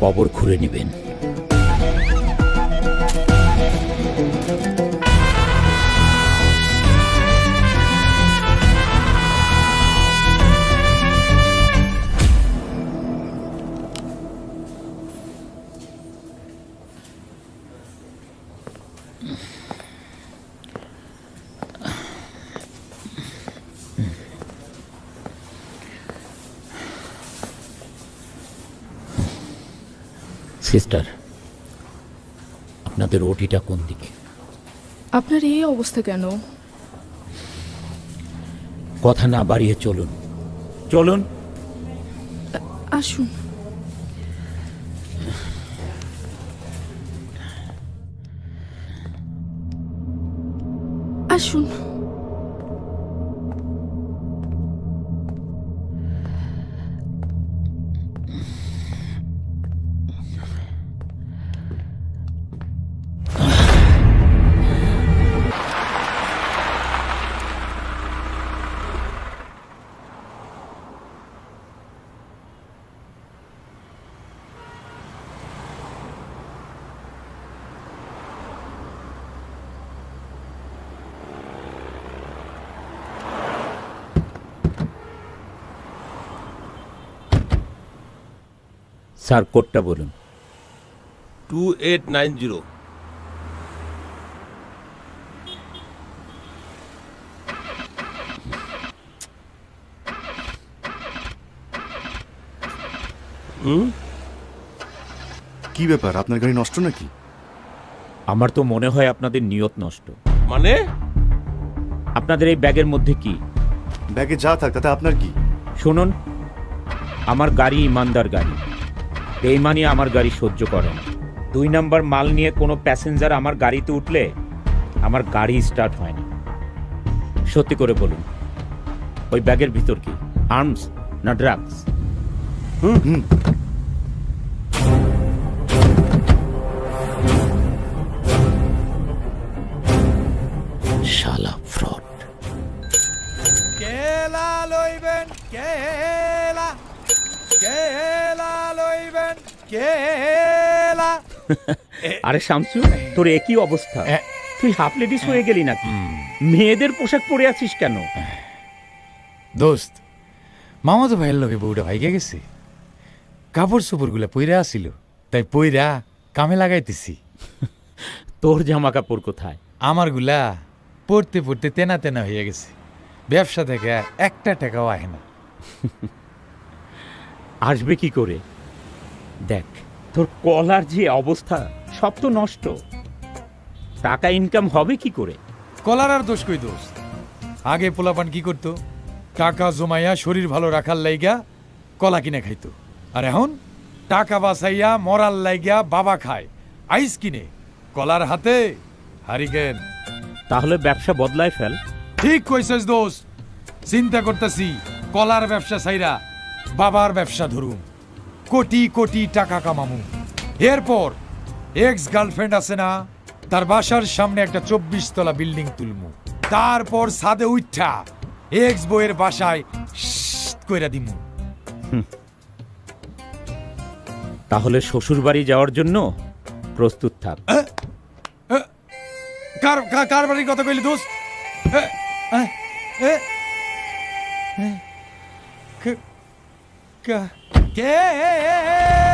কবর খুঁড়ে নেবেন। সিস্টার আপনাদের ওটিটা কোন দিকে? আপনার এই অবস্থা কেন? কথা না বাড়িয়ে চলুন। চলুন। আসুন। আসুন। স্যার কোডটা বলুন। টু এইট নাইন জিরো কি ব্যাপার আপনার গাড়ি নষ্ট নাকি? আমার তো মনে হয় আপনাদের নিয়ত নষ্ট। মানে? আপনাদের এই ব্যাগের মধ্যে কি? ব্যাগে যা থাক তাতে আপনার কি? শুনুন আমার গাড়ি ইমানদার গাড়ি। বেইমানি আমার গাড়ি সহ্য করে না। দুই নাম্বার মাল নিয়ে কোনো প্যাসেঞ্জার আমার গাড়িতে উঠলে আমার গাড়ি স্টার্ট হয় না। সত্যি করে বলুন, ওই ব্যাগের ভিতর কি? আর্মস না ড্রাগস? হুম শালা আরে শামসু তোর একই অবস্থা। তুই হাফ লেডিস হয়ে গেলি নাকি? মেয়েদের পোশাক পরে আছিস কেন? দোস্ত মামা তো ভাইয়ের লগে বউটা ভাইকে গেছে। কাপড় চোপড়গুলা পইরা আসিল তাই পইরা কামে লাগাইতেছি। তোর জামা কাপড় কোথায়? আমারগুলা পড়তে পড়তে তেনা তেনা হয়ে গেছে। ব্যবসা থেকে একটা টাকাও আহে না। আসবে কি করে? দেখ তোর কলার যে অবস্থা সব তো নষ্ট। টাকা ইনকাম হবে কি করে? কলার আর দোষ কই দোষ? আগে পোলাপান কি করতো? টাকা জমাইয়া শরীর ভালো রাখার লাইগা কলা কিনে খাইতো। আর এখন টাকা বাঁচাইয়া মরার লাইগা বাবা খায় আইস কিনে। কলার হাতে হারিকেন। তাহলে ব্যবসা বদলায় ফেল। ঠিক কইছিস দোষ চিন্তা করতেছি কলার ব্যবসা সাইরা বাবার ব্যবসা ধরুন কোটি কোটি টাকা কামামু। এরপর এক্স গার্লফ্রেন্ড আছে না তার বাসার সামনে একটা চব্বিশ তলা বিল্ডিং তুলমু। তারপর সাদে উঠা এক্স বইয়ের বাসায় কইরা দিমু তাহলে শ্বশুর বাড়ি যাওয়ার জন্য প্রস্তুত থাক কার কার- বাড়ির কথা কইলি দোষ এ, এ,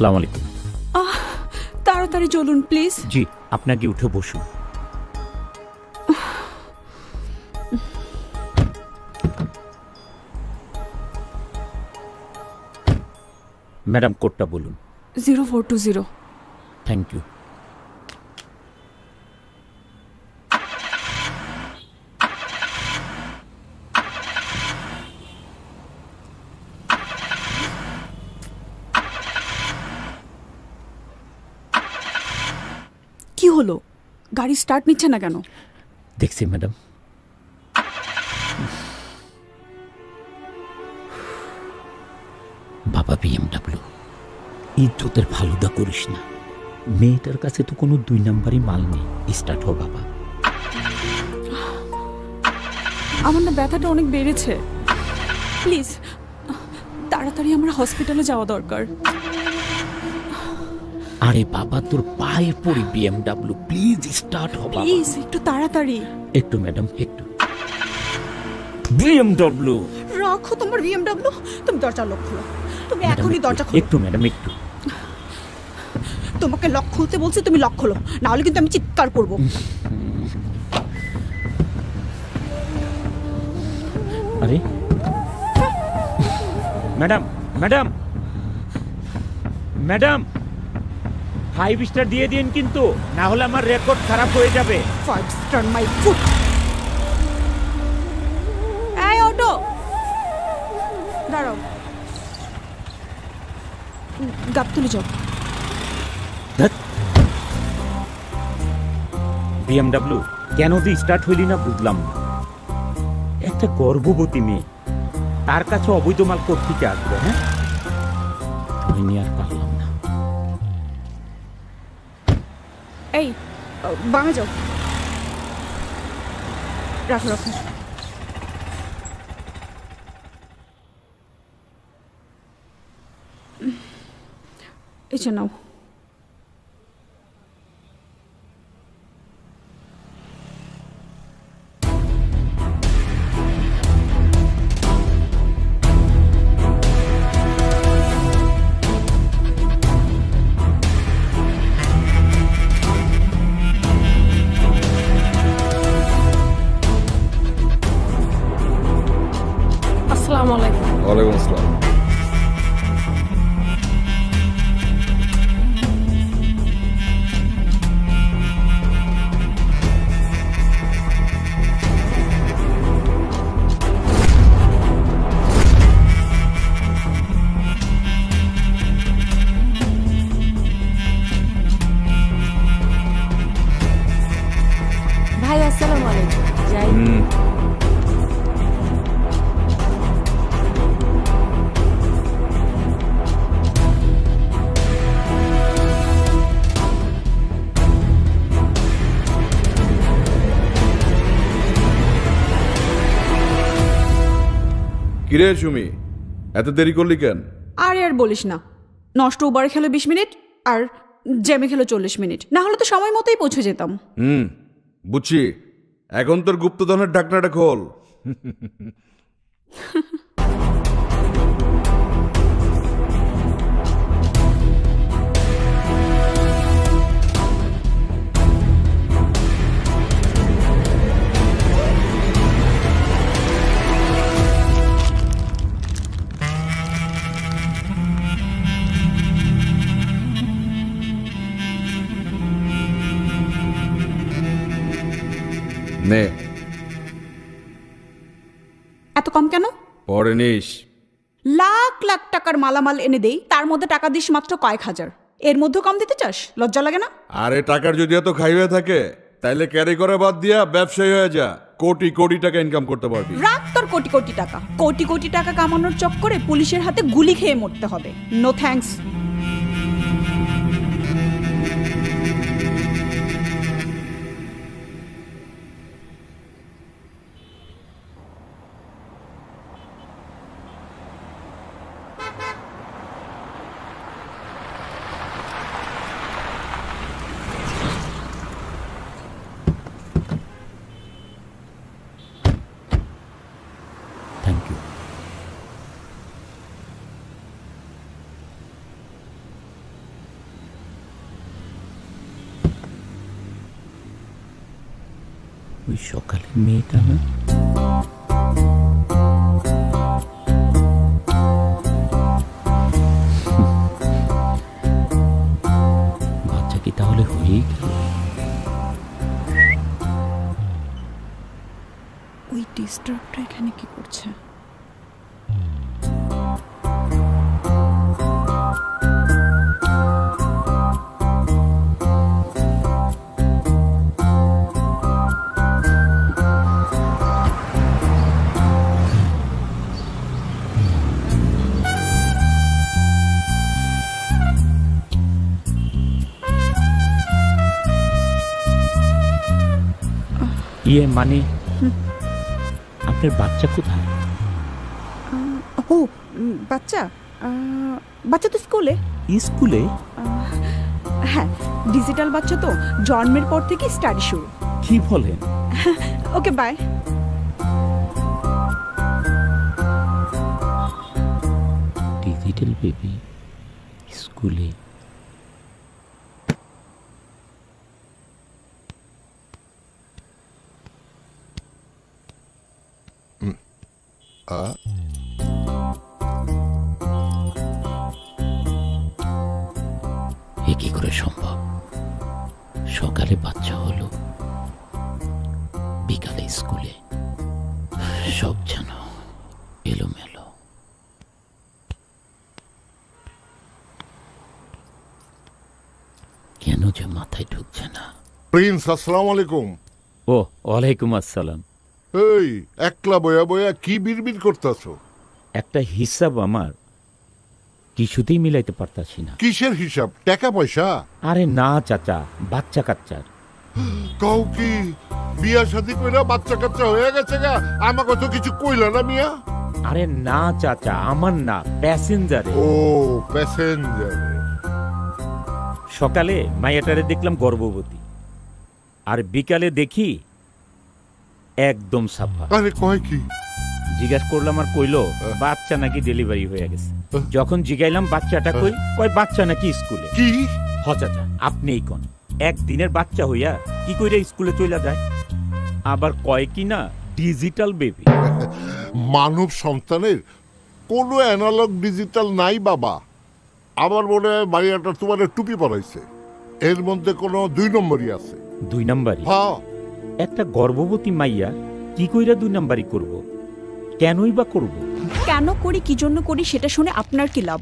সালাম আলাইকুম। তাড়াতাড়ি চলুন প্লিজ জি আপনাকে উঠে বসুন। ম্যাডাম কোডটা বলুন। Zero four two zero. Thank you হলো? গাড়ি স্টার্ট নিচ্ছে না কেন? দেখছি ম্যাডাম বাবা বিএমডাব্লিউ ইজ্জতের ফালুদা করিস না। মেয়েটার কাছে তো কোনো দুই নাম্বারই মাল নেই। স্টার্ট হো বাবা। আমার না ব্যথাটা অনেক বেড়েছে। প্লিজ তাড়াতাড়ি আমার হসপিটালে যাওয়া দরকার। আরে বাবা তোর পায়ে পড়ি বিএমডাব্লিউ প্লিজ স্টার্ট হো বাবা। প্লিজ একটু তাড়াতাড়ি। একটু ম্যাডাম একটু। বিএমডাব্লিউ রাখো তোমার বিএমডব্লিউ তুমি দরজা লক খোলো তুমি এখনই দরজা খোলো। একটু ম্যাডাম একটু। তোমাকে লক খুলতে বলছি তুমি লক খোলো। না হলে কিন্তু আমি চিৎকার করব। আরে। Madam madam madam five star দিয়ে দিন কিন্তু না হলে আমার রেকর্ড খারাপ হয়ে যাবে। ফাইভ স্টার মাই ফুট এই অটো। দাঁড়াও। গাবতলি যাও। বিএমডাব্লিউ কেন যে স্টার্ট হইলি না বুঝলাম না। একটা গর্ভবতী মেয়ে তার কাছে অবৈধ মাল কোথেকে আসবে হ্যাঁ? আর পারলাম না। এই বামে যাও। রাখো রাখো। এই নাও। কিরে সুমি এত দেরি করলি কেন? আরে আর বলিস না। নষ্ট উবার খেলো বিশ মিনিট আর জ্যামে খেলো চল্লিশ মিনিট। না হলে তো সময় মতোই পৌঁছে যেতাম। হুম বুঝছি। এখন তোর গুপ্তধনের ডাকনাটা খোল। নে। এত কম কেন? পরে নিস। লাখ লাখ টাকার মালামাল এনে দেই তার মধ্যে টাকা দিস মাত্র কয়েক হাজার। এর মধ্যে কম দিতে চাস? লজ্জা লাগে না? আরে টাকার যদি এত খাই হয়ে থাকে তাইলে ক্যারি করে বাদ দিয়া ব্যবসায়ী হয়ে যা। কোটি কোটি টাকা ইনকাম করতে পারবি। রাখ তোর কোটি কোটি টাকা। কোটি কোটি টাকা কামানোর চক্করে পুলিশের হাতে গুলি খেয়ে মরতে হবে। নো থ্যাঙ্কস সকালে মেয়েটা না বাচ্চা কি তাহলে হয়েই গেল? ওই ডিস্টার্বটা এখানে কি করছে? ইয়ে মানে? আপনার বাচ্চা কোথায়? ও বাচ্চা। বাচ্চা তো স্কুলে। স্কুলে? হ্যাঁ ডিজিটাল বাচ্চা তো জন্মের পর থেকে স্টাডি শুরু। কি বলেন? Okay bye. ডিজিটাল বেবি স্কুলে। এ কি করে সম্ভব? সকালে বাচ্চা হলো বিকালে স্কুলে। সব যেন এলোমেলো। কেন যে মাথায় ঢুকছে না? প্রিন্স আসসালাম আলাইকুম। ও ওয়ালাইকুম আসসালাম। এই একলা বয়া বয়া কি বিড়বিড় করতেছো? একটা হিসাব আমার কিছুতেই মিলাইতে পারতাছি না। কিসের হিসাব? টাকা পয়সা? আরে না চাচা বাচ্চা কাচ্চার। কও কি বিয়া শাদি কইরা বাচ্চা কাচ্চা হয়ে গেছে গা আমাকে তো কিছু কইলা না মিয়া? আরে না চাচা আমার না প্যাসেঞ্জারে। ও প্যাসেঞ্জার। সকালে মাইয়াটারে দেখলাম গর্ভবতী। আর বিকালে দেখি একদম সাফা। আরে কয় কি? জিজ্ঞাসা করলাম আর কইলো বাচ্চা নাকি ডেলিভারি হয়ে গেছে। যখন জিগাইলাম বাচ্চাটা কই? কয় বাচ্চা নাকি স্কুলে। কি? হ চাচা আপনিই কোন। একদিনের বাচ্চা হইয়া কি কইরা স্কুলে চইলা যায়? আবার কয় কি না ডিজিটাল বেবি। মানব সন্তানের কোনো অ্যানালগ ডিজিটাল নাই বাবা। আমার মনে হয় মাইয়াটা তোমার টুপি পরাইছে। এর মধ্যে কোনো দুই নম্বরই আছে। দুই নাম্বারই? হ্যাঁ। একটা গর্ভবতী মাইয়া কি কইরা দুই নাম্বারই করব? কেনই বা করব? কেন করি কি জন্য করি সেটা শুনে আপনার কি লাভ?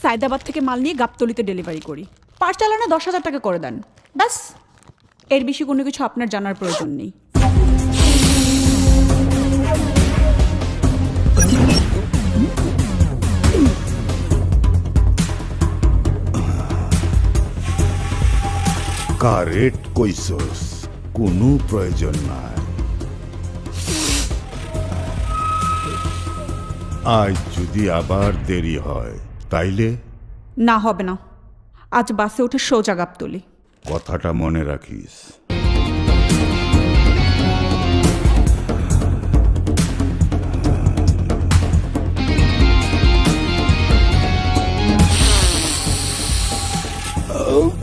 সায়দাবাদ থেকে মাল নিয়ে গাবতলিতে ডেলিভারি করি। পার চালানো দশ হাজার টাকা করে দেন। ব্যাস। এর বেশি কোনো কিছু আপনার জানার প্রয়োজন নেই। কারেক্ট কইসস? কোনো প্রয়োজন নাই। আজ যদি আবার দেরি হয় তাইলে? না হবে না। আজ বাসে উঠে সোজা গাবতলি কথাটা মনে রাখিস। আরে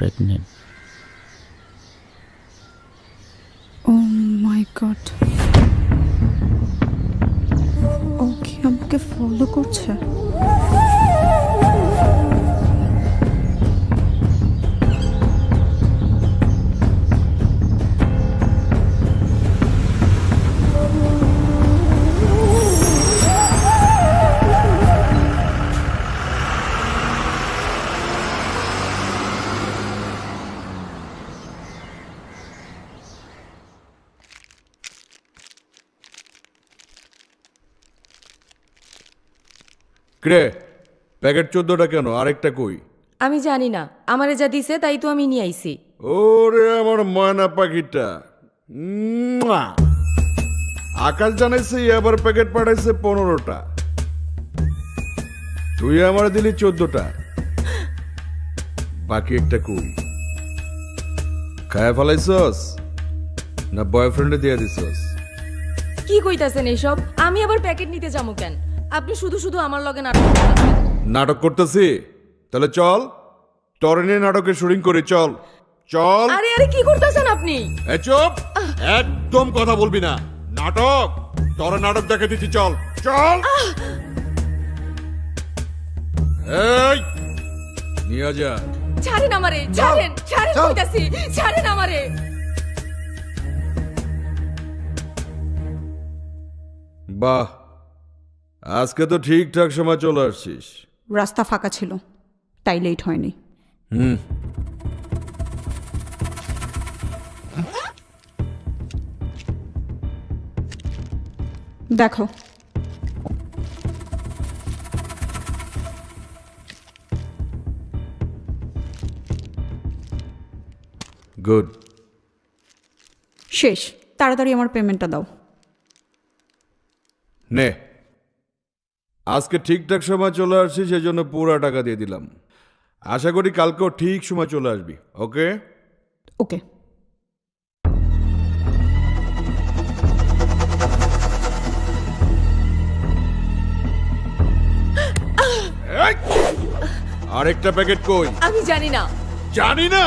প্রেগনেন্ট ও মাই গড ও কি আমাকে ফলো করছে? ক্রে প্যাকেট চোদ্দটা কেন? আরেকটা কই? আমি জানি না। আমারে যা দিছে তাই তো আমি নিয়ে আইছি। ওরে আমার ময়না পাখিটা। মুয়া! আকাশ জানাইছে এবার প্যাকেট পাঠাইছে পনেরোটা। তুই আমার দিলি চোদ্দটা। বাকি একটা কই? খায়া ফেলাইছস? না বয়ফ্রেন্ডে দিয়ে দিছস? কি কইতাছেন এইসব আমি আবার প্যাকেট নিতে যাব কেন? আপনি শুধু শুধু আমার লগে নাটক নাটক করতেছি? তাহলে চল। টরেনে নাটকের শুটিং করি চল। চল। আরে আরে কি করতেছেন আপনি? এ চুপ। একদম কথা বলবি না। নাটক। তোর নাটক দেখে দিচ্ছি চল। চল। এই নিয়ে যা। ছাড়েন আমারে ছাড়েন ছাড়েন কইতাছি ছাড়েন আমারে। বাহ আজকে তো ঠিকঠাক সময় চলে আসছিস। রাস্তা ফাঁকা ছিল তাই লেট হয়নি। হুম। দেখো। গুড শেষ তাড়াতাড়ি আমার পেমেন্টটা দাও। নে। আজকে ঠিকঠাক সময় চলে আসছি সেই জন্য পুরো টাকা দিয়ে দিলাম। আশা করি কালকেও ঠিক সময় চলে আসবি ওকে? ওকে। আরেকটা প্যাকেট কই? আমি জানি না। জানি না!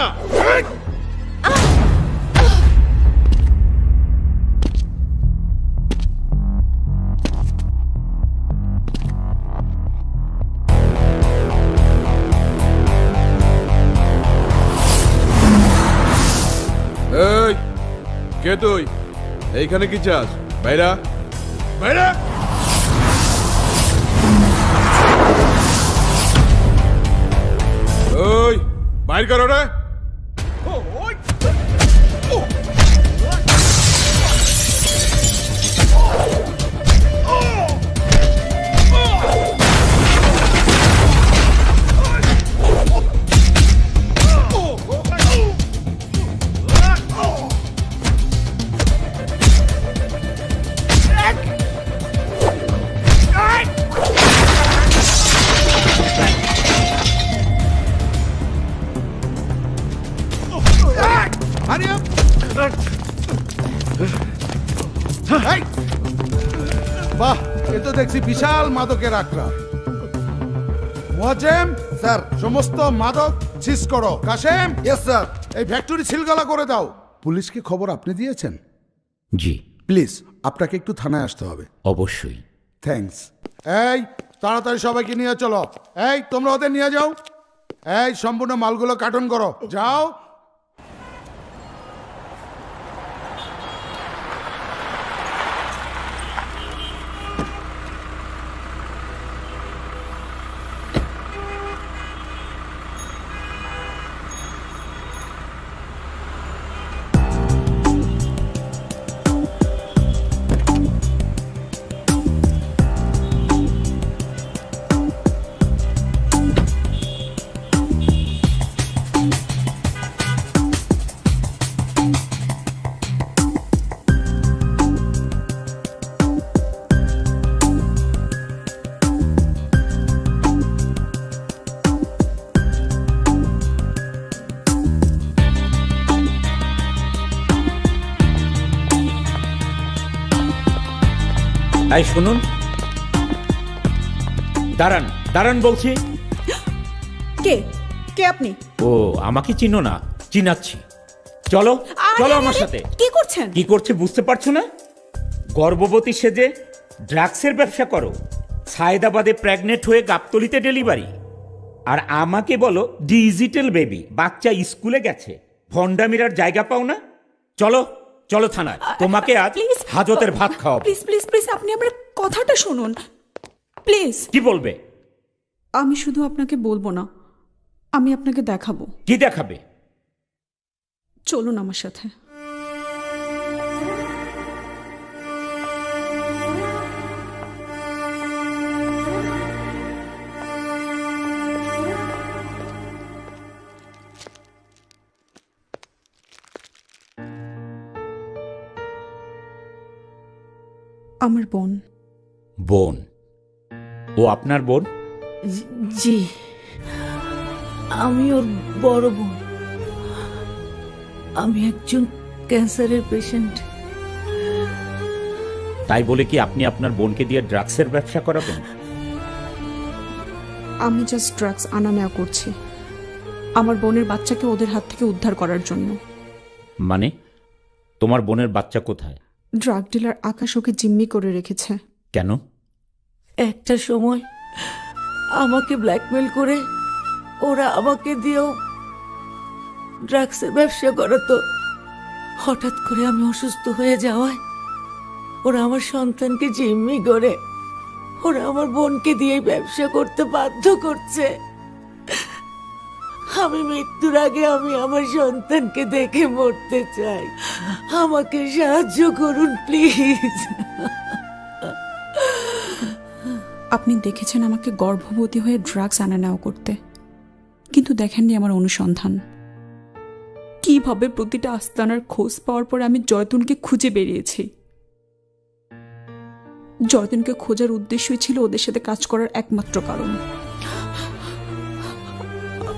কে তুই? এইখানে কি চাস? বাইরা? বাইরা! ওই বাইর করো রে। বাহ এ তো দেখছি বিশাল মাদকের আখড়া মোয়াজ্জেম স্যার সমস্ত মাদক সিজ করো। কাশেম! ইয়েস স্যার এই ফ্যাক্টরি সিলগালা করে দাও। পুলিশকে খবর আপনি দিয়েছেন? জি। প্লিজ আপনাকে একটু থানায় আসতে হবে। অবশ্যই। থ্যাঙ্কস। এই তাড়াতাড়ি সবাইকে নিয়ে চলো। এই তোমরা ওদের নিয়ে যাও। এই সম্পূর্ণ মালগুলো কার্টন করো। যাও তাই শুনুন। দাঁড়ান দাঁড়ান বলছি। কে? কে আপনি? ও আমাকে চিনো না চিনাচ্ছি। চলো চলো আমার সাথে। কি করছেন? কি করছে বুঝতে পারছ না? গর্ভবতী সেজে ড্রাগসের ব্যবসা করো। সায়দাবাদে প্রেগনেন্ট হয়ে গাবতলিতে ডেলিভারি। আর আমাকে বলো ডিজিটাল বেবি বাচ্চা স্কুলে গেছে। ভন্ডামিরার জায়গা পাও না? চলো। চলো থানায়। তোমাকে আজ হাজতের ভাত খাওয়াবো। প্লিজ প্লিজ প্লিজ আপনি আমার কথাটা শুনুন। প্লিজ কি বলবে? আমি শুধু আপনাকে বলব না আমি আপনাকে দেখাবো। কি দেখাবে? চলুন আমার সাথে। আমার বোন। বোন? ও আপনার বোন? জি আমি ওর বড় বোন। আমি একজন ক্যান্সারের পেশেন্ট। তাই বলে কি আপনি আপনার বোনকে দিয়ে ড্রাগসের ব্যবসা করাবেন? আমি জাস্ট ড্রাগস আনা নেওয়া করছি। আমার বোনের বাচ্চাকে ওদের হাত থেকে উদ্ধার করার জন্য। মানে? তোমার বোনের বাচ্চা কোথায়? ড্রাগ ডিলার আকাশ ওকে জিম্মি করে রেখেছে। কেন? একটা সময় আমাকে ব্ল্যাকমেল করে ওরা আমাকে দিয়েও ড্রাগসের ব্যবসা করাতো। হঠাৎ করে আমি অসুস্থ হয়ে যাওয়ায় ওরা আমার সন্তানকে জিম্মি করে ওরা আমার বোনকে দিয়ে ব্যবসা করতে বাধ্য করছে। আমি মৃত্যুর আগে আমি আমার সন্তানকে দেখে মরতে চাই। আমাকে সাহায্য করুন, প্লিজ। আপনি দেখেছেন আমাকে গর্ভবতী হয়ে ড্রাগস আনা নেওয়া করতে। কিন্তু দেখেননি আমার অনুসন্ধান। কীভাবে প্রতিটা আস্তানার খোঁজ পাওয়ার পরে আমি জয়তুনকে খুঁজে বেরিয়েছি? জয়তুনকে খোঁজার উদ্দেশ্যই ছিল ওদের সাথে কাজ করার একমাত্র কারণ।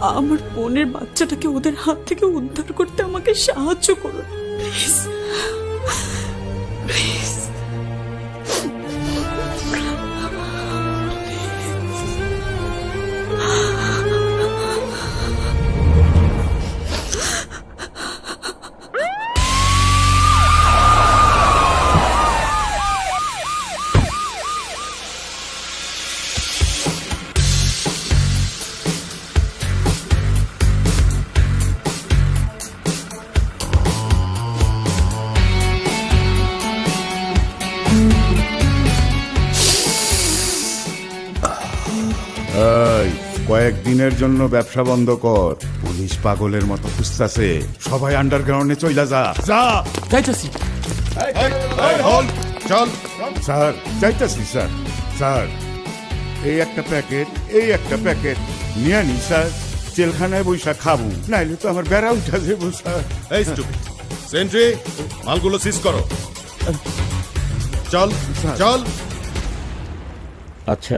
আমার বোনের বাচ্চাটাকে ওদের হাত থেকে উদ্ধার করতে আমাকে সাহায্য করুন প্লিজ প্লিজ। কয়েকদিনের জন্য ব্যবসা বন্ধ কর। পুলিশ পাগলের মতো খুঁজতাছে। সবাই আন্ডারগ্রাউন্ডে চইলা যা। যা। যাইতেছি। চল। স্যার যাইতাছি স্যার। স্যার এই একটা প্যাকেট এই একটা প্যাকেট। নিয়ে নি স্যার। জেলখানায় বৈশা খাব। নাইলে তো আমার বেড়া উঠা যাব স্যার। এই স্টুপিড সেন্ট্রি মালগুলো সিজ করো। চল চল। আচ্ছা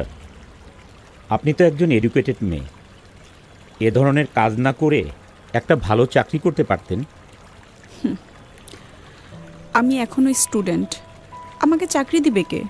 আপনি তো একজন এডুকেটেড মেয়ে। এ ধরনের কাজ না করে একটা ভালো চাকরি করতে পারতেন। আমি এখনও স্টুডেন্ট আমাকে চাকরি দিবে কে?